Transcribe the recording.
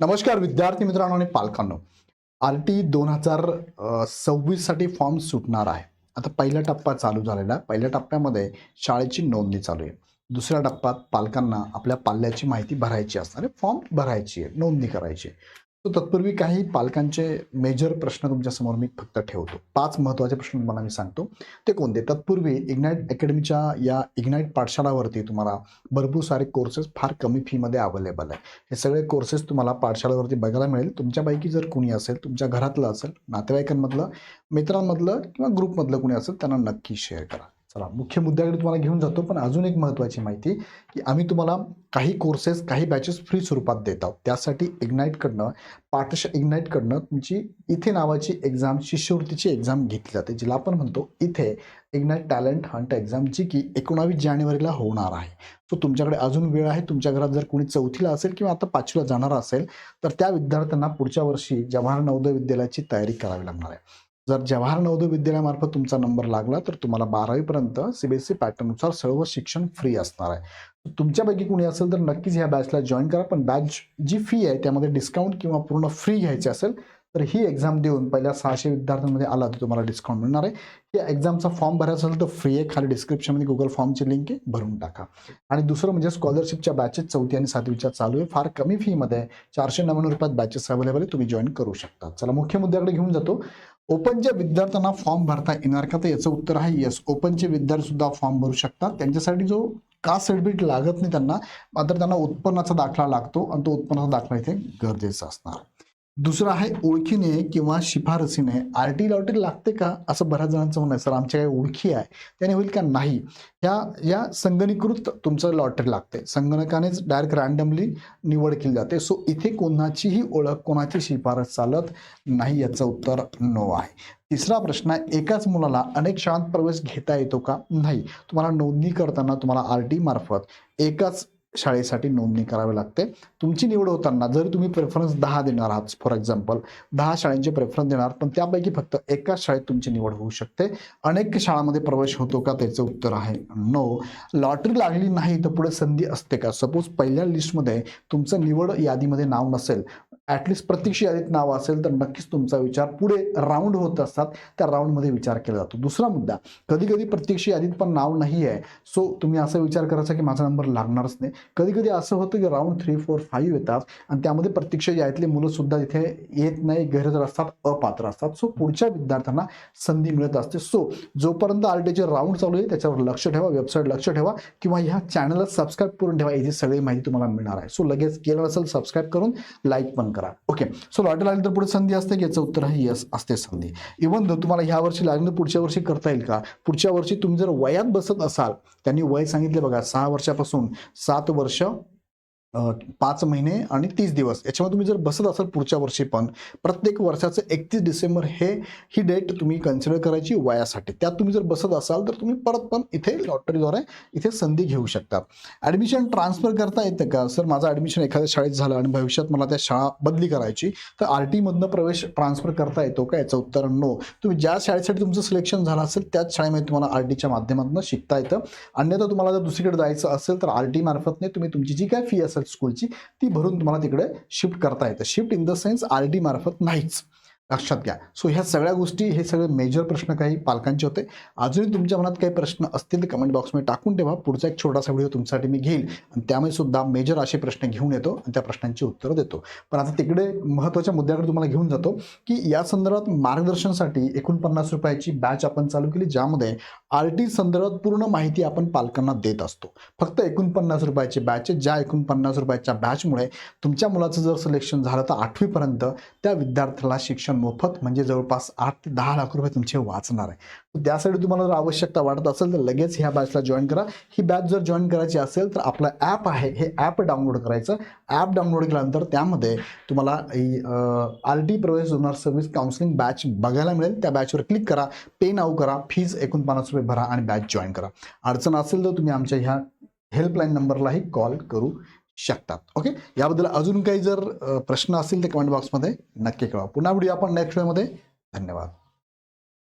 नमस्कार विद्यार्थी मित्रांनो आणि पालकांनो. आर टी दोन हजार सव्वीससाठी फॉर्म सुटणार आहे. आता पहिला टप्पा चालू झालेला आहे. पहिल्या टप्प्यामध्ये शाळेची नोंदणी चालू आहे. दुसऱ्या टप्प्यात पालकांना आपल्या पाल्याची माहिती भरायची असणार आहे. फॉर्म भरायची आहे. नोंदणी करायची आहे. तत्पूर्वी काही पालकांचे मेजर प्रश्न तुमच्यासमोर मी फक्त ठेवतो. पाच महत्त्वाचे प्रश्न तुम्हाला मी सांगतो. ते कोणते? तत्पूर्वी इग्नाईट अकॅडमीच्या या इग्नाईट पाठशाळावरती तुम्हाला भरपूर सारे कोर्सेस फार कमी फीमध्ये अवेलेबल आहे. हे सगळे कोर्सेस तुम्हाला पाठशाळेवरती बघायला मिळेल. तुमच्यापैकी जर कुणी असेल तुमच्या घरातलं असेल नातेवाईकांमधलं मित्रांमधलं किंवा ग्रुपमधलं कुणी असेल त्यांना नक्की शेअर करा. चला मुख्य मुद्द्याकडे तुम्हाला घेऊन जातो पण अजून एक महत्त्वाची माहिती की आम्ही तुम्हाला काही कोर्सेस काही बॅचेस फ्री स्वरूपात देत आहोत. त्यासाठी इग्नाईटकडनं पाठश इग्नाईटकडनं तुमची इथे नावाची एक्झाम शिष्यवृत्तीची एक्झाम घेतली जाते जिला आपण म्हणतो इथे इग्नाईट टॅलेंट हंट एक्झाम जी की एकोणावीस जानेवारीला होणार आहे. सो तुमच्याकडे अजून वेळ आहे तुमच्या घरात जर कोणी चौथीला असेल किंवा आता पाचवीला जाणार असेल तर त्या विद्यार्थ्यांना पुढच्या वर्षी जवाहर नवोदय विद्यालयाची तयारी करावी लागणार आहे. जर जवाहर नवोदय विद्यालयामार्फत तुमचा नंबर लागला तर तुम्हाला बारावीपर्यंत सी बी एस सी पॅटर्ननुसार सर्व शिक्षण फ्री असणार आहे. तुमच्यापैकी कोणी असेल तर नक्कीच ह्या बॅचला जॉईन करा पण बॅच जी फी आहे त्यामध्ये डिस्काउंट किंवा पूर्ण फ्री घ्यायची असेल तर ही एक्झाम देऊन पहिल्या सहाशे विद्यार्थ्यांमध्ये आला तर तुम्हाला डिस्काउंट मिळणार आहे. या एक्झामचा फॉर्म भरायचा असेल तर फ्री आहे. खाली डिस्क्रिप्शनमध्ये गुगल फॉर्मची लिंक आहे भरून टाका. आणि दुसरं म्हणजे स्कॉलरशिपच्या बॅचेस चौथी आणि सातवीच्या चालू आहे. फार कमी फीमध्ये चारशे नव्याण्णव रुपयात बॅचेस अवेलेबल आहे. तुम्ही जॉईन करू शकता. चला मुख्य मुद्द्याकडे घेऊन जातो. ओपनच्या विद्यार्थ्यांना फॉर्म भरता येणार का? तर याचं उत्तर आहे येस ओपनचे विद्यार्थी सुद्धा फॉर्म भरू शकतात. त्यांच्यासाठी जो कास्ट सर्टिफिकेट लागत नाही त्यांना मात्र त्यांना उत्पन्नाचा दाखला लागतो. आणि तो उत्पन्नाचा दाखला इथे गरजेचा असणार. दुसरं आहे ओळखीने किंवा शिफारसीने. आर टी लॉटरी लागते का? असं बऱ्याच जणांचं म्हणणं आहे. सर आमच्या काही ओळखी आहे. त्याने होईल का? नाही. ह्या या संगणीकृत तुमचं लॉटरी लागते. संगणकानेच डायरेक्ट रॅन्डमली निवड केली जाते. सो इथे कोणाचीही ओळख कोणाची शिफारस चालत नाही याचं उत्तर नो आहे. तिसरा प्रश्न आहे एकाच मुलाला अनेक शाळांत प्रवेश घेता येतो का? नाही. तुम्हाला नोंदणी करताना तुम्हाला आर टी मार्फत एकाच शाळेसाठी नोंदणी करावी लागते. तुमची निवड होताना जर तुम्ही प्रेफरन्स दहा देणार आहात फॉर एक्झाम्पल दहा शाळेंचे प्रेफरन्स देणार पण त्यापैकी फक्त एकाच शाळेत तुमची निवड होऊ शकते. अनेक शाळांमध्ये प्रवेश होतो का? त्याचं उत्तर आहे नो लॉटरी लागली नाही तर पुढे संधी असते का? सपोज पहिल्या लिस्टमध्ये तुमचं निवड यादीमध्ये नाव नसेल ॲटलिस्ट प्रतीक्षा यादीत नाव असेल तर नक्कीच तुमचा विचार पुढे राऊंड होत असतात. त्या राऊंडमध्ये विचार केला जातो. दुसरा मुद्दा कधी कधी प्रत्यक्ष यादीत पण नाव नाही आहे सो तुम्ही असा विचार करायचा की माझा नंबर लागणारच नाही. कधी कधी असं होतं की राऊंड थ्री फोर फाईव्ह येतात आणि त्यामध्ये प्रत्यक्ष यादीतले मुलंसुद्धा तिथे इथे येत नाही गैरहजर असतात अपात्र असतात. सो पुढच्या विद्यार्थ्यांना संधी मिळत असते. सो जोपर्यंत आर टीचे राऊंड चालू आहे त्याच्यावर लक्ष ठेवा वेबसाईट लक्ष ठेवा किंवा ह्या चॅनलला सबस्क्राईब करून ठेवा. याची सगळी माहिती तुम्हाला मिळणार आहे. सो लगेच केलं असेल सबस्क्राईब करून लाईक पण करा. ओके सो लॉटरी लागली तर पुढे संधी असते की याचं उत्तर आहे यस असते संधी. इवन जर तुम्हाला ह्या वर्षी लागली तर पुढच्या वर्षी करता येईल का? पुढच्या वर्षी तुम्ही जर वयात बसत असाल त्यांनी वय सांगितले बघा सहा वर्षापासून सात वर्ष पाच महिने आणि तीस दिवस. याच्यामध्ये तुम्ही जर बसत असाल पुढच्या वर्षी पण प्रत्येक वर्षाचं एकतीस डिसेंबर हे ही डेट तुम्ही कन्सिडर करायची वयासाठी. त्यात तुम्ही जर बसत असाल तर तुम्ही परत पण इथे लॉटरीद्वारे इथे संधी घेऊ शकता. ॲडमिशन ट्रान्सफर करता येतं का? सर माझं ॲडमिशन एखाद्या शाळेत झालं आणि भविष्यात मला त्या शाळा बदली करायची तर आर टीमधनं प्रवेश ट्रान्सफर करता येतो का? याचं उत्तर नो तुम्ही ज्या शाळेसाठी तुमचं सिलेक्शन झालं असेल त्याच शाळेमध्ये तुम्हाला आर टीच्या माध्यमातून शिकता येतं. अन्यथा तुम्हाला जर दुसरीकडे जायचं असेल तर आर टी मार्फतने तुम्ही तुमची जी काय फी असेल स्कूलची ती भरून तुम्हाला तिकडे शिफ्ट करता येतं. Shift in the sense R D मार्फत नाहीच. लक्षात घ्या. सो ह्या सगळ्या गोष्टी हे सगळे मेजर प्रश्न काही पालकांचे होते. अजूनही तुमच्या मनात काही प्रश्न असतील तर कमेंट बॉक्समध्ये टाकून ठेवा. पुढचा एक छोटासा व्हिडिओ तुमच्यासाठी मी घेईल. आणि त्यामुळे सुद्धा मेजर असे प्रश्न घेऊन येतो आणि त्या प्रश्नांची उत्तरं देतो. पण आता तिकडे महत्त्वाच्या मुद्द्याकडे तुम्हाला घेऊन जातो की या संदर्भात मार्गदर्शनसाठी एकोणपन्नास रुपयाची बॅच आपण चालू केली ज्यामध्ये आर टी संदर्भात पूर्ण माहिती आपण पालकांना देत असतो. फक्त एकोणपन्नास रुपयाचे बॅच ज्या एकोणपन्नास रुपयाच्या बॅचमुळे तुमच्या मुलाचं जर सिलेक्शन झालं तर आठवीपर्यंत त्या विद्यार्थ्याला शिक्षण मोफत म्हणजे जवळपास आठ ते दहा लाख रुपये तुमचे वाचणार आहे. त्यासाठी तुम्हाला जर आवश्यकता वाटत असेल तर लगेच ह्या बॅचला जॉईन करा. ही बॅच जर जॉईन करायची असेल तर आपलं ॲप आहे हे ॲप डाउनलोड करायचं. ॲप डाउनलोड केल्यानंतर त्यामध्ये तुम्हाला आर टी प्रवेश दोन हजार सव्वीस काउन्सिलिंग बॅच बघायला मिळेल. त्या बॅचवर क्लिक करा पे नाव करा फीज एकोणपन्नास रुपये भरा आणि बॅच जॉईन करा. अडचण असेल तर तुम्ही आमच्या ह्या हेल्पलाईन नंबरलाही कॉल करू शकतात. ओके याबद्दल अजून काही जर प्रश्न असतील तर कमेंट बॉक्समध्ये नक्की कळवा. पुन्हा व्हिडिओ आपण नेक्स्ट वेमध्ये धन्यवाद.